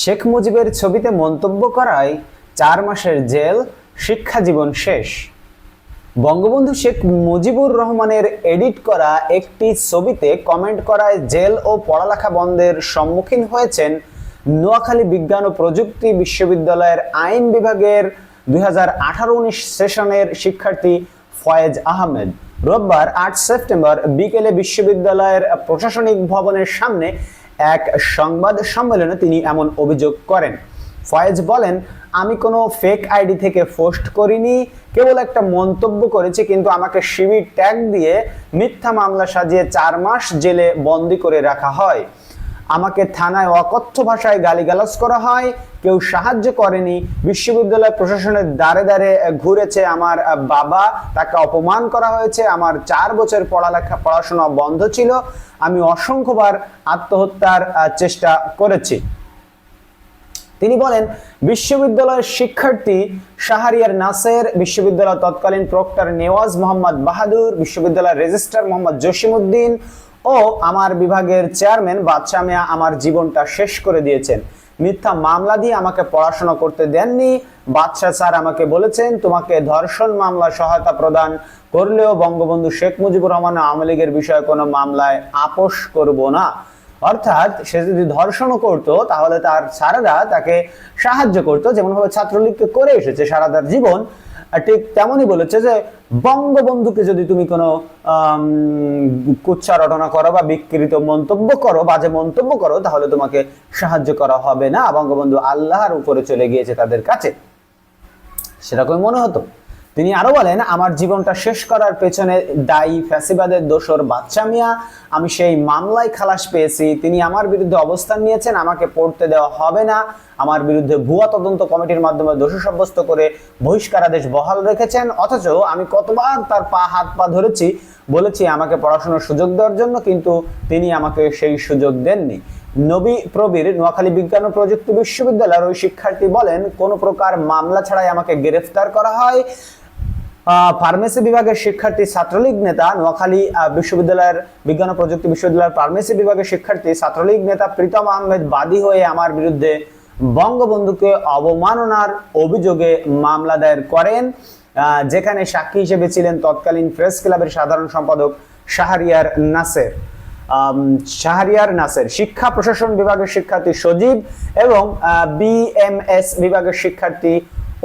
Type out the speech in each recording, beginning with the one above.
শেখ মুজিবের ছবিতে মন্তব্য করায় চার মাসের জেল, শিক্ষা জীবন শেষ। বঙ্গবন্ধু শেখ মুজিবুর রহমানের এডিট করা একটি ছবিতে কমেন্ট করায় জেল ও পড়ালেখা বন্ধের সম্মুখীন হয়েছেন নোয়াখালী বিজ্ঞান ও প্রযুক্তি বিশ্ববিদ্যালয়ের আইন বিভাগের দুই হাজার সেশনের শিক্ষার্থী ফয়েজ আহমেদ। রোববার আট সেপ্টেম্বর বিকেলে বিশ্ববিদ্যালয়ের প্রশাসনিক ভবনের সামনে এক সংবাদ সম্মেলনে তিনি এমন অভিযোগ করেন। ফয়েজ বলেন, আমি কোনো ফেক আইডি থেকে পোস্ট করিনি, কেবল একটা মন্তব্য করেছি, কিন্তু আমাকে শিবির ট্যাগ দিয়ে মিথ্যা মামলা সাজিয়ে চার মাস জেলে বন্দি করে রাখা হয়। আমাকে থানায় অকথ্য ভাষায় গালিগালাজ করা হয়। কেউ সাহায্য করেনি। বিশ্ববিদ্যালয় প্রশাসনের দ্বারে দ্বারে ঘুরেছে আমার বাবা। তাকে অপমান করা হয়েছে। আমার চার বছর পড়ালেখা, পড়াশোনা বন্ধ ছিল। আমি অসংখ্যবার আত্মহত্যার চেষ্টা করেছি। তিনি বলেন, বিশ্ববিদ্যালয়ের শিক্ষার্থী শাহরিয়ার নাসের বিশ্ববিদ্যালয় তৎকালীন প্রক্টর নেওয়াজ মোহাম্মদ বাহাদুর, বিশ্ববিদ্যালয়ের রেজিস্ট্রার মোহাম্মদ জসিমউদ্দিন ও আমার বিভাগের চেয়ারম্যান বাদশা মিয়া আমার জীবনটা শেষ করে দিয়েছেন। মিথ্যা মামলা দিয়ে আমাকে পড়াশোনা করতে দেননি। বাদশাহ স্যার আমাকে বলেছেন, তোমাকে ধর্ষণ মামলা সহায়তা প্রদান করলেও বঙ্গবন্ধু শেখ মুজিবুর রহমান আওয়ামী লীগের বিষয়ে কোনো মামলায় আপোষ করব না। অর্থাৎ সে যদি ধর্ষণও করতো, তাহলে তার সারাদা তাকে সাহায্য করতো যেমন ভাবে ছাত্রলীগকে করে এসেছে সারাদার জীবন। ঠিক তেমনই বলেছে যে বঙ্গবন্ধুকে যদি তুমি কোনো কুচ্ছা রটনা করো বা বিকৃত মন্তব্য করো, বাজে মন্তব্য করো, তাহলে তোমাকে সাহায্য করা হবে না। বঙ্গবন্ধু আল্লাহর উপরে চলে গিয়েছে তাদের কাছে। সেরকমই মনে হতো। তিনি আরও বলেন, আমার জীবনটা শেষ করার পেছনে দায়ী ফ্যাসিবাদের দোসর বাচ্চা মিয়া। আমি সেই মামলায় খালাস পেয়েছি। তিনি আমার বিরুদ্ধে অবস্থান নিয়েছেন। আমাকে পড়তে দেওয়া হবে না। আমার বিরুদ্ধে ভুয়া তদন্ত কমিটির মাধ্যমে দোষী সাব্যস্ত করে বহিষ্কারাদেশ বহাল রেখেছেন। অথচ আমি কতবার তার পা, হাত, পা ধরেছি, বলেছি আমাকে পড়াশোনার সুযোগ দেওয়ার জন্য, কিন্তু তিনি আমাকে সেই সুযোগ দেননি। নবী প্রবীর নোয়াখালী বিজ্ঞান ও প্রযুক্তি বিশ্ববিদ্যালয়ের ওই শিক্ষার্থী বলেন, কোনো প্রকার মামলা ছাড়াই আমাকে গ্রেফতার করা হয়। ফার্মেসি বিভাগের শিক্ষার্থী ছাত্রলীগ নেতা, নোয়াখালী বিশ্ববিদ্যালয়ের বিজ্ঞান ও প্রযুক্তি বিশ্ববিদ্যালয়ের ফার্মেসি বিভাগের শিক্ষার্থী ছাত্রলীগ নেতা প্রীতম আহমেদ বাদী হয়ে আমার বিরুদ্ধে বঙ্গবন্ধুকে অবমাননার অভিযোগে মামলা দায়ের করেন যেখানে সাক্ষী হিসেবে ছিলেন তৎকালীন প্রেস ক্লাবের সাধারণ সম্পাদক শাহরিয়ার নাসের। শাহরিয়ার নাসের শিক্ষা প্রশাসন বিভাগের শিক্ষার্থী সজীব এবং বিএমএস বিভাগের শিক্ষার্থী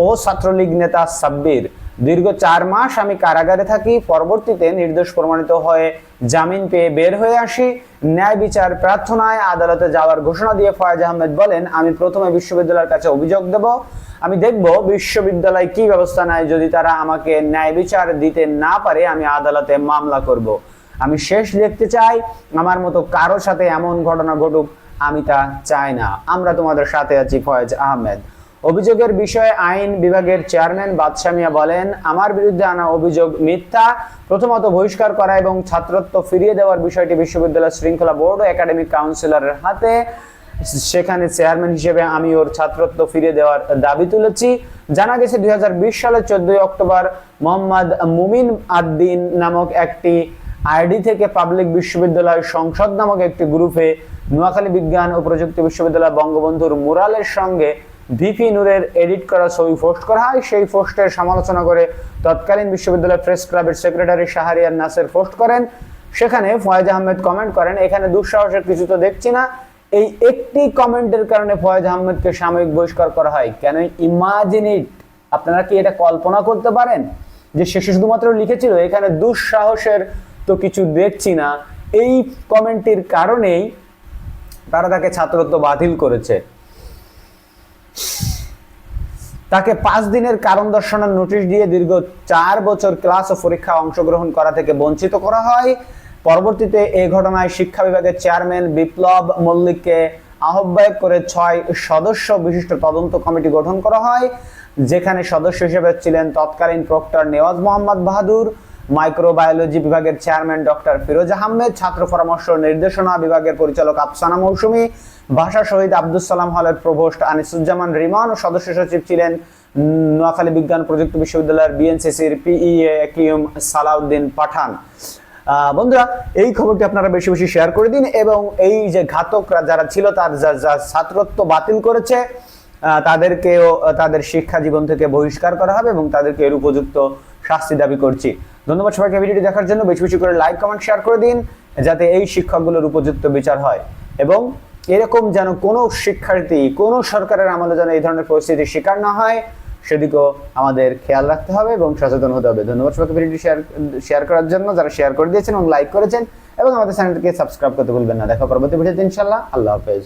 ও ছাত্রলীগ নেতা সাব্বির। দীর্ঘ চার মাস আমি কারাগারে থাকি, পরবর্তীতে নির্দোষ প্রমাণিত হয়ে জামিন পেয়ে বের হয়ে আসি। ন্যায় বিচার প্রার্থনায় আদালতে যাওয়ার ঘোষণা দিয়ে ফয়েজ আহমেদ বলেন, আমি প্রথমে বিশ্ববিদ্যালয়ের কাছে অভিযোগ দেব। আমি দেখব বিশ্ববিদ্যালয় কি ব্যবস্থা নেয়। যদি তারা আমাকে ন্যায় বিচার দিতে না পারে, আমি আদালতে মামলা করব। আমি শেষ দেখতে চাই। আমার মতো কারোর সাথে এমন ঘটনা ঘটুক, আমি তা চাই না। আমরা তোমাদের সাথে আছি ফয়েজ আহমেদ। অভিযোগের বিষয়ে আইন বিভাগের চেয়ারম্যান বাদশামিয়া বলেন, আমার বিরুদ্ধে আনা অভিযোগ মিথ্যা। প্রথমত বহিষ্কার করা এবং ছাত্রত্ব ফিরিয়ে দেওয়ার বিষয়টি বিশ্ববিদ্যালয় শৃঙ্খলা বোর্ড ও একাডেমিক কাউন্সিলরের হাতে। সেখানে চেয়ারম্যান হিসেবে আমি ওর ছাত্রত্ব ফিরিয়ে দেওয়ার দাবি তুলেছি। জানা গেছে, দুই হাজার বিশ সালের চোদ্দই অক্টোবর মোহাম্মদ মুমিন আদ্দিন নামক একটি আইডি থেকে পাবলিক বিশ্ববিদ্যালয় সংসদ নামক একটি গ্রুপে নোয়াখালী বিজ্ঞান ও প্রযুক্তি বিশ্ববিদ্যালয় বঙ্গবন্ধুর মুরালের সঙ্গে ভিপি নূরের এডিট করা ছবি পোস্ট করা হয়, সেই পোস্টের সমালোচনা করে তৎকালীন বিশ্ববিদ্যালয় প্রেস ক্লাবের সেক্রেটারি শাহরিয়ার নাসের পোস্ট করেন। সেখানে ফয়েজ আহমেদ কমেন্ট করেন, এখানে দুঃসাহসের কিছু তো দেখছি না। এই একটি কমেন্টের কারণে ফয়েজ আহমেদকে সাময়িক বহিষ্কার করা হয়। কেন ইমাজিন ইট আপনারা কি এটা কল্পনা করতে পারেন? যে সে শুধুমাত্র লিখেছিল, এখানে দুঃসাহসের তো কিছু দেখছি না। এই কমেন্টটির কারণেই তারা তাকে ছাত্রত্ব বাতিল করেছে। তাকে পাঁচ দিনের কারণ দর্শনের নোটিশ দিয়ে দীর্ঘ চার বছর ক্লাস ও পরীক্ষা অংশগ্রহণ করা থেকে বঞ্চিত করা হয়। পরবর্তীতে এই ঘটনায় শিক্ষা বিভাগের চেয়ারম্যান বিপ্লব মল্লিককে আহ্বায়ক করে ছয় সদস্য বিশিষ্ট তদন্ত কমিটি গঠন করা হয়, যেখানে সদস্য হিসেবে ছিলেন তৎকালীন প্রক্টর নেওয়াজ মোহাম্মদ বাহাদুর মাইক্রোবায়োলজি বিভাগের চেয়ারম্যান ডক্টর ফিরোজ আহমেদ, ছাত্র পরামর্শ নির্দেশনা বিভাগের পরিচালক আফসানা মৌসুমী, ভাষা শহীদ আব্দুল সালাম হলের প্রভোস্ট আনিসুজ্জামান রিমান ও সদস্য সচিব ছিলেন নোয়াখালী বিজ্ঞান প্রযুক্তি বিশ্ববিদ্যালয়ের বিএনসিসির পিইএ কিউম সালাউদ্দিন পাঠান। বন্ধুরা, এই খবরটি আপনারা বেশি বেশি শেয়ার করে দিন এবং এই যে ঘাতকরা যারা ছিল তার যা- ছাত্রত্ব বাতিল করেছে তাদেরকেও, তাদের শিক্ষা জীবন থেকে বহিষ্কার করা হবে এবং তাদেরকে এর উপযুক্ত শাস্তি দাবি করছি। ধন্যবাদ সবাইকে ভিডিওটি দেখার জন্য। বেশি বেশি করে লাইক কমেন্ট শেয়ার করে দিন, যাতে এই শিক্ষকগুলোর উপযুক্ত বিচার হয়। এবং এরকম যেন কোনো শিক্ষার্থী, কোনো সরকারের আমলে যেন এই ধরনের পরিস্থিতির শিকার না হয়, সেদিকেও আমাদের খেয়াল রাখতে হবে এবং সচেতন হতে হবে। ধন্যবাদ সবাইকে ভিডিওটি শেয়ার শেয়ার করার জন্য। যারা শেয়ার করে দিয়েছেন এবং লাইক করেছেন, এবং আমাদের চ্যানেলটিকে সাবস্ক্রাইব করতে ভুলবেন না। দেখা পরবর্তী ভিডিওতে ইনশাল্লাহ আল্লাহ হাফেজ।